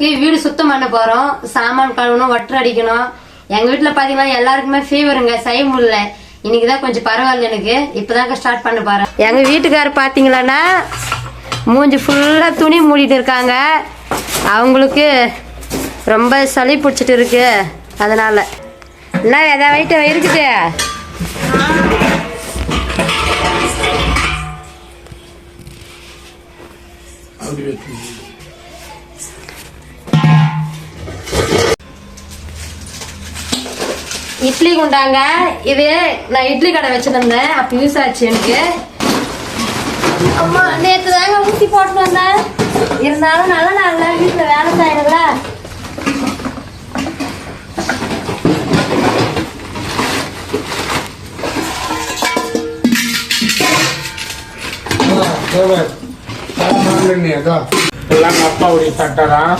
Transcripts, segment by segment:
இருக்கு வீடு சுத்தம் பண்ண போறோம். சாமான் கழுவணும் வட்டர் அடிக்கணும். எங்க வீட்டுல பாத்தீங்கன்னா எல்லாருக்குமே ஃபீவருங்க செய்ய முடியல இன்னைக்குதான் கொஞ்சம் பரவாயில்ல எனக்கு. இப்பதாங்க ஸ்டார்ட் பண்ண போறேன். எங்க வீட்டுக்காரர் பாத்தீங்களான்னா மூஞ்சி ஃபுல்லா துணி மூடிட்டு இருக்காங்க. அவங்களுக்கு ரொம்ப சளி பிடிச்சிட்டு இருக்கு. அதனால. என்ன எதா வயிற்று இருக்குது? அப்படி you இட்லி குண்டாங்க. இது நான் இட்லி கடை வச்சிருந்தேன். அப்ப யூஸ் ஆச்சு எனக்கு. அம்மா நேற்று தாங்க ஊசி போட்டு வந்தேன். இருந்தாலும் நல்ல நாள்ல வீட்டுல வேலை செய்யணுங்கள எல்லாம் அப்பாவுடைய சட்டை தான்.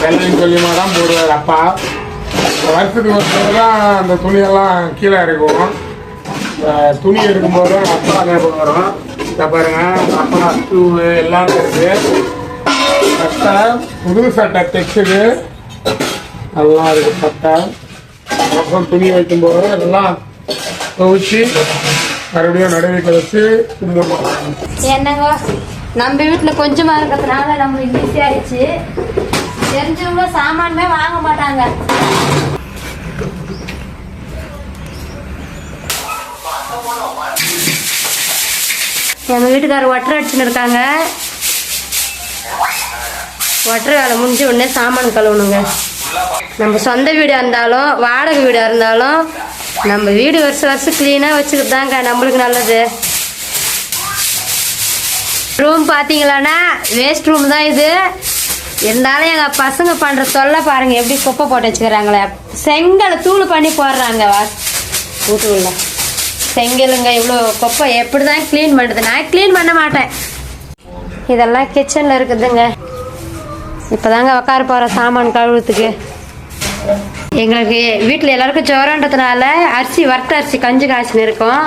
வெள்ளையும் சொல்லியமா தான் போடுவார் அப்பா. வருஷத்துக்கு ஒரு தான் அந்த துணியெல்லாம் கீழே இறக்குவோம். இந்த துணி எடுக்கும்போது தான் அப்பா ஞாபகம் வரும். இதை பாருங்க அப்பா ஷூ எல்லாமே இருக்குது சட்டை புது சட்டை தைச்சது. நல்லா இருக்கு சட்டை அப்புறம் துணி வைக்கும்போது எல்லாம் துவச்சி மறுபடியும் நடுவிக்க வச்சு என்னங்க நம்ம வீட்டில் கொஞ்சமாக இருக்கிறதுனால நம்மளுக்கு ஈஸி ஆயிடுச்சு. தெரிஞ்சவங்க சாமானுமே வாங்க மாட்டாங்க. எங்க வீட்டுக்காரர் ஒட்டரை அடிச்சுன்னு இருக்காங்க. ஒட்டரை வேலை முடிஞ்ச உடனே சாமான் கழுவணுங்க. நம்ம சொந்த வீடாக இருந்தாலும் வாடகை வீடாக இருந்தாலும் நம்ம வீடு வருஷம் வருஷம் க்ளீனாக வச்சுக்கிட்டு தாங்க நம்மளுக்கு நல்லது. ரூம் பார்த்தீங்களான்னா வேஸ்ட் ரூம் தான் இது. இருந்தாலும் எங்கள் பசங்க பண்ணுற தொல்லை பாருங்க எப்படி குப்பை போட்டு வச்சுக்கிறாங்களே. செங்கலை தூள் பண்ணி போடுறாங்க வா வீட்டுக்குள்ள செங்கலுங்க இவ்வளோ குப்பை எப்படி தான் க்ளீன் பண்ணுறது நான் க்ளீன் பண்ண மாட்டேன். இதெல்லாம் கிச்சனில் இருக்குதுங்க. இப்போதாங்க உட்கார போகிற சாமான் கழுவுறதுக்கு. எங்களுக்கு வீட்டில் எல்லாருக்கும் ஜோரன்றதுனால அரிசி வறுத்த அரிசி கஞ்சி காய்ச்சின்னு இருக்கோம்.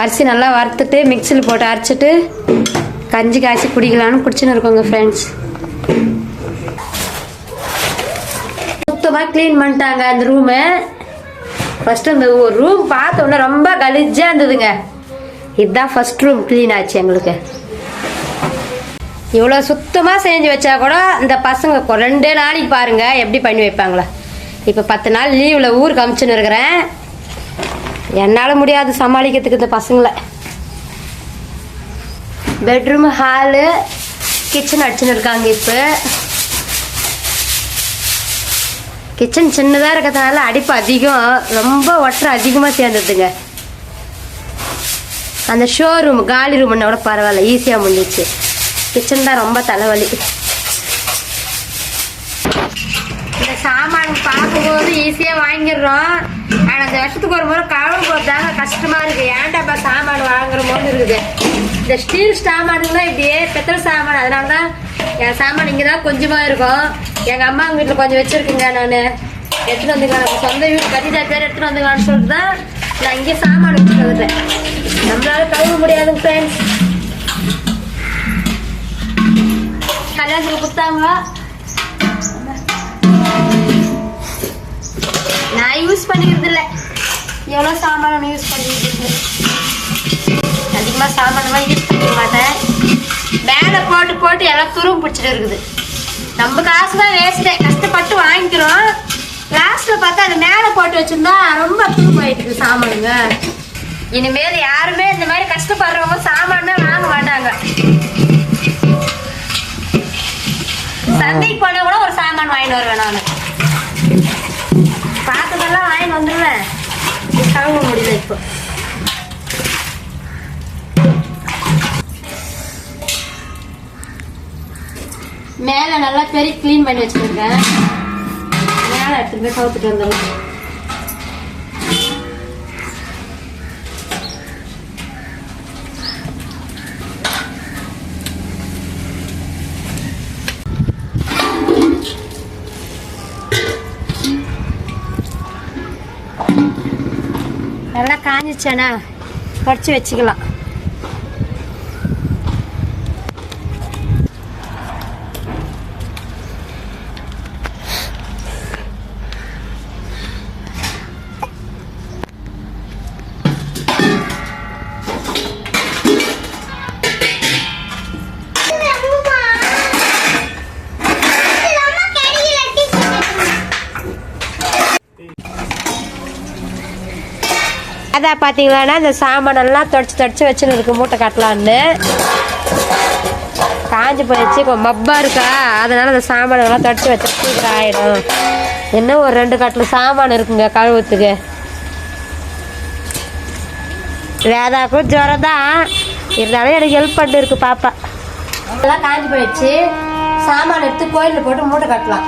அரிசி நல்லா வறுத்துட்டு மிக்சியில் போட்டு அரைச்சிட்டு கஞ்சி காய்ச்சி குடிக்கலான்னு குடிச்சுன்னு இருக்கோங்க ஃப்ரெண்ட்ஸ் சுத்தமாக க்ளீன் பண்ணிட்டாங்க அந்த ரூமு ஃபஸ்ட்டு அந்த ரூம் பார்த்த உடனே ரொம்ப கலிஜாக இருந்ததுங்க. இதுதான் ஃபர்ஸ்ட் ரூம் க்ளீன் ஆச்சு எங்களுக்கு. இவ்வளோ சுத்தமாக செஞ்சு வச்சா கூட இந்த பசங்க ரெண்டே நாளைக்கு பாருங்கள் எப்படி பண்ணி வைப்பாங்களா. இப்போ பத்து நாள் லீவில் ஊருக்கு அமுச்சுன்னு இருக்கிறேன். என்னால் முடியாது சமாளிக்கிறதுக்கு இந்த பசங்களை. பெட்ரூம் ஹாலு கிச்சன் அடிச்சுன்னு இருக்காங்க இப்போ. கிச்சன் சின்னதாக இருக்கிறதுனால அடிப்பு அதிகம். ரொம்ப ஒட்டரை அதிகமாக சேர்ந்துருதுங்க அந்த ஷோரூம் காலி ரூம்னா கூட பரவாயில்ல ஈஸியாக முடிஞ்சிச்சு கிச்சன் தான் ரொம்ப தலைவலி இந்த சாமான் பார்க்கும்போது ஈஸியாக வாங்கிடுறோம். ஆனால் அந்த வருஷத்துக்கு ஒரு முறை கழுவு போதாங்க கஷ்டமாக இருக்குது. ஏன்டாப்பா சாமான் வாங்குற போது இருக்குது. இந்த ஸ்டீல் சாமானுங்களாம் இப்படியே பெத்தல் சாமான். அதனால தான் என் சாமான் இங்கே தான் கொஞ்சமாக இருக்கும். எங்கள் அம்மா வீட்டில் கொஞ்சம் வச்சுருக்குங்க நான். எடுத்துகிட்டு வந்துக்கலாம். சொந்த வீடு பதினஞ்சு பேர் எடுத்துகிட்டு வந்துக்கலாம்னு சொல்லிட்டு தான் நான் இங்கே சாமான் வச்சுட்டு வந்துட்டேன் நம்மளால கழுவ முடியாதுங்க ஃப்ரெண்ட்ஸ் கல்யாணத்துக்கு கொடுத்தாங்க நான் யூஸ் பண்ணிக்கிறது இல்லை எவ்வளோ சாமான் யூஸ் பண்ணிக்கிறது அதிகமாக சாமானமாக யூஸ் பண்ணிக்க மாட்டேன். மேலே போட்டு போட்டு எல்லாம் துரும்பு பிடிச்சிட்டு இருக்குது. நம்ம காசு தான் வேஸ்ட்டு கஷ்டப்பட்டு வாங்கிக்கிறோம். லாஸ்ட்டில் பார்த்தா அது மேலே போட்டு வச்சுருந்தா ரொம்ப துரும்பு ஆயிட்டு இருக்குது சாமானுங்க இனிமேல் யாருமே இந்த மாதிரி கஷ்டப்படுறவங்க சாமானே வாங்க மாட்டாங்க. சந்தைக்கு போனால் கூட ஒரு சாமான் வாங்கிட்டு வருவேன் நான். பார்த்ததெல்லாம் வாங்கிட்டு வந்துடுவேன் கழுவ முடியல இப்போ. மேலே நல்லா பெரிய க்ளீன் பண்ணி வச்சுருக்கேன். மேலே எடுத்துகிட்டு போய் கவுத்துட்டு நல்லா காஞ்சிச்சேன்னா படிச்சு வச்சுக்கலாம். வேதா பார்த்தீங்களான்னா இந்த சாமானெல்லாம் தொடச்சி தொடச்சி வச்சுன்னு இருக்கு மூட்டை கட்டலான்னு காஞ்சி போயிடுச்சு. மப்பா இருக்கா? அதனால அந்த சாமானெல்லாம் தொடச்சி வச்சு சீக்கிரம் ஆயிடும். இன்னும் ஒரு ரெண்டு கட்டில் சாமான் இருக்குங்க கழுவுத்துக்கு வேதாக்கும் ஜுரம் தான். இருந்தாலும் எனக்கு ஹெல்ப் பண்ணிருக்கு பாப்பா. எல்லாம் காஞ்சி போயிடுச்சு. சாமான் எடுத்து கோயிலில் போட்டு மூட்டை கட்டலாம்.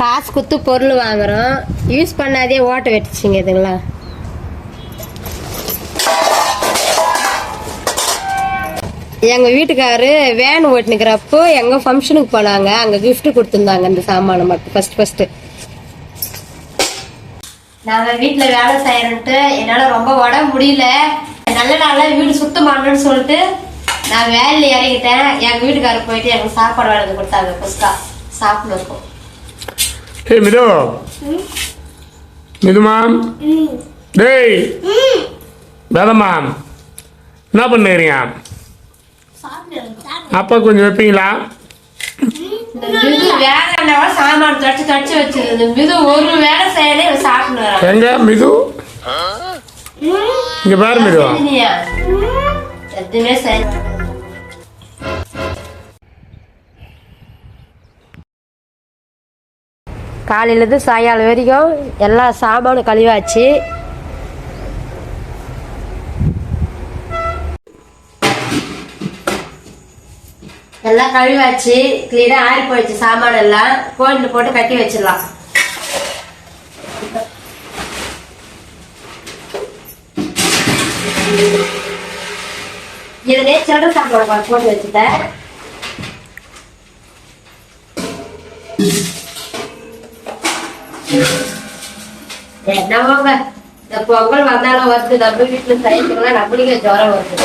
காசு குத்து பொருள் வாங்குறோம். யூஸ் பண்ணாதே ஓட்ட வெட்டிச்சிங்க இதுங்களா எங்கள் வீட்டுக்காரு வேன் ஓட்டுனுக்கிறப்போ எங்கள் ஃபங்க்ஷனுக்கு போனாங்க. அங்கே gift கொடுத்துருந்தாங்க இந்த சாமானை மட்டும். ஃபர்ஸ்ட் ஃபர்ஸ்ட் நாங்கள் வீட்டில் வேலை செய்யறேன்ட்டு என்னால் ரொம்ப உடம்பு முடியல. நல்ல நாளில் வீடு சுத்தம் பண்ணணும்னு சொல்லிட்டு நான் வேலையில் இறங்கிட்டேன். எங்கள் வீட்டுக்காரர் போயிட்டு எனக்கு சாப்பாடு வேலை கொடுத்தாங்க புஸ்கா சாப்பிட்டு இருக்கோம் ஏய் மிது. மிதுமாம் டேய். வேதமாம் என்ன பண்ணுறீங்க அப்பா கொஞ்சம் வைப்பீங்களா? எங்க? மிது? இங்க பாரு மிது காலையிலேருந்து சாயங்காலம் வரைக்கும் எல்லா சாமானும் கழுவாச்சு. எல்லாம் கழுவாச்சு கிளீனா ஆறி போயிடுச்சு சாமான எல்லாம் கோயிலில் போட்டு கட்டி வச்சிடலாம். இதுலயே சில்லறை சாப்பாடு போட்டு வச்சுட்டேன். என்னவோங்க இந்த பொங்கல் வந்தாலும் வருது நம்ம வீட்டுல சைக்கிள்லாம் நம்மளுக்கே ஜுரம் வருது.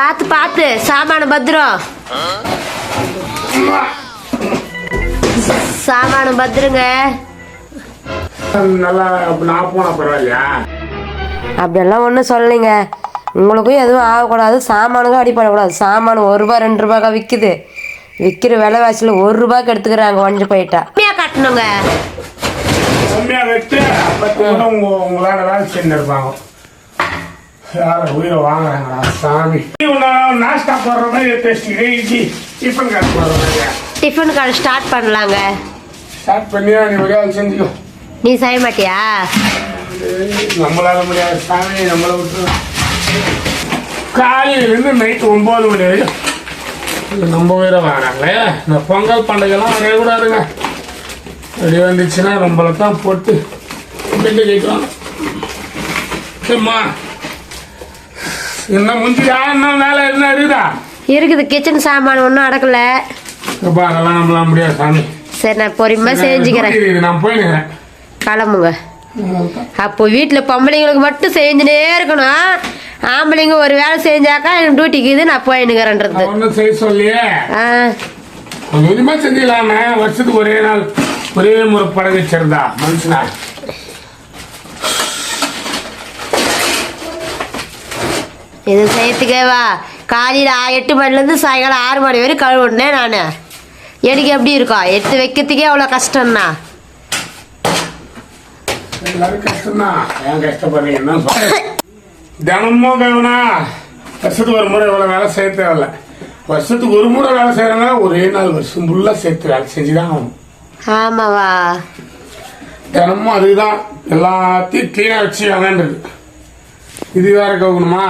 பார்த்து பார்த்து சாமான பத்திரம் சாமான பத்திரங்க. நல்லா அப்ப நான் போனா பரவாயில்லையா? அப்படியெல்லாம் ஒன்றும் சொல்லலைங்க. உங்களுக்கும் எதுவும் ஆகக்கூடாது. சாமானுக்கும் அடிப்படக்கூடாது சாமான் ஒரு ரூபா ரெண்டு ரூபாய்க்கா விற்குது விற்கிற விலைவாசியில் ஒரு ரூபாய்க்கு எடுத்துக்கிறாங்க ஒஞ்சு போயிட்டா. கம்மியாக கட்டணுங்க. கம்மியா வச்சு பத்து கூட உங்க உங்களால வேலை செஞ்சு இருப்பாங்க யார உயிரை வாங்குறாங்கடா சாமி நாஸ்டா போடுற மாதிரி பேசிட்டு இட்லி டிஃபன் காசு போடுற மாதிரியா டிஃபன் கடை ஸ்டார்ட் பண்ணலாங்க ஸ்டார்ட் பண்ணியா நீ ஒரே ஆள் செஞ்சுக்கோ நீ செய்ய மாட்டியா நம்மளால முடியாது சாமி நம்மளை விட்டு காலையிலேருந்து நைட்டு ஒம்பது மணி வரைக்கும் நம்ம உயிரை வாங்குறாங்களே இந்த பொங்கல் பண்டிகைலாம் வரக்கூடாதுங்க அப்படி வந்துச்சுன்னா நம்மளை தான் போட்டு பெண்டு கேட்குறாங்க சரிம்மா என்ன முந்தியா இன்னும் வேலை என்ன இருக்குதா இருக்குது கிச்சன் சாமான் ஒன்றும் அடக்கல. அப்பா அதெல்லாம் நம்மளால முடியாது சாமி. சரி நான் பொறுமையாக செஞ்சுக்கிறேன். இது நான் போயினுக்கிறேன். கிளம்புங்க. அப்போ வீட்டில் பொம்பளைங்களுக்கு மட்டும் செஞ்சுனே இருக்கணும் ஆம்பளைங்க ஒரு வேலை செஞ்சாக்கா எனக்கு டியூட்டிக்கு இது நான் போயினுக்கிறேன்றது. ஒன்றும் செய்ய சொல்லியே ஆ. கொஞ்சம் கொஞ்சமா செஞ்சுக்கலாமே வருஷத்துக்கு ஒரே நாள் ஒரே முறை படம் வச்சிருந்தா மனுஷனா? இது செய்யறதுக்கே வா. காலையில் எட்டு மணிலேருந்து சாயங்காலம் ஆறு மணி வரைக்கும் கழுவுனேன் நான். எனக்கு எப்படி இருக்கும் எடுத்து வைக்கிறதுக்கே அவ்வளோ கஷ்டம்னா எல்லாரும் கஷ்டம்தான் ஏன் கஷ்டப்படுறீங்கன்னா. தினமும் கவனா வருஷத்துக்கு ஒரு முறை இவ்வளோ வேலை செய்ய தேவையில்ல. வருஷத்துக்கு ஒரு முறை வேலை செய்யறதுனால ஒரே நாள் வருஷம் ஃபுல்லாக சேர்த்து வேலை செஞ்சுதான் ஆகணும். ஆமாவா? தினமும் அதுதான் எல்லாத்தையும் க்ளீனாக வச்சு வேண்டான்றது இது வேற கவுக்கணுமா?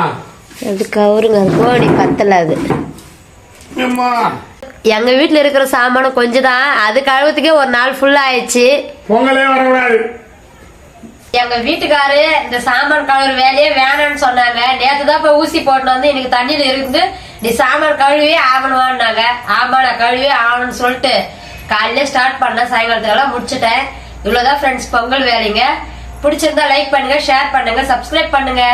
அது கவுருங்க. அது கோடி பத்தல அது. எங்கள் வீட்டில் இருக்கிற சாமானம் கொஞ்சம் தான் அது கழுவுறதுக்கே ஒரு நாள் ஃபுல்லாக ஆயிடுச்சு. பொங்கலே வரக்கூடாது. எங்க வீட்டுக்காரு இந்த சாமான் கழுவுற வேலையே வேணாம்னு சொன்னாங்க. நேத்து தான் போய் ஊசி போட்டு வந்து எனக்கு தண்ணியில இருந்து நீ சாமான் கழுவி ஆகணுமான்னாங்க ஆமா நான் கழுவி ஆகணும்னு சொல்லிட்டு காலையில ஸ்டார்ட் பண்ண சாயங்காலத்துக்கெல்லாம் முடிச்சிட்டேன். இவ்வளவுதான் ஃப்ரெண்ட்ஸ் பொங்கல் வேலைங்க. பிடிச்சிருந்தா லைக் பண்ணுங்க ஷேர் பண்ணுங்க சப்ஸ்கிரைப் பண்ணுங்க.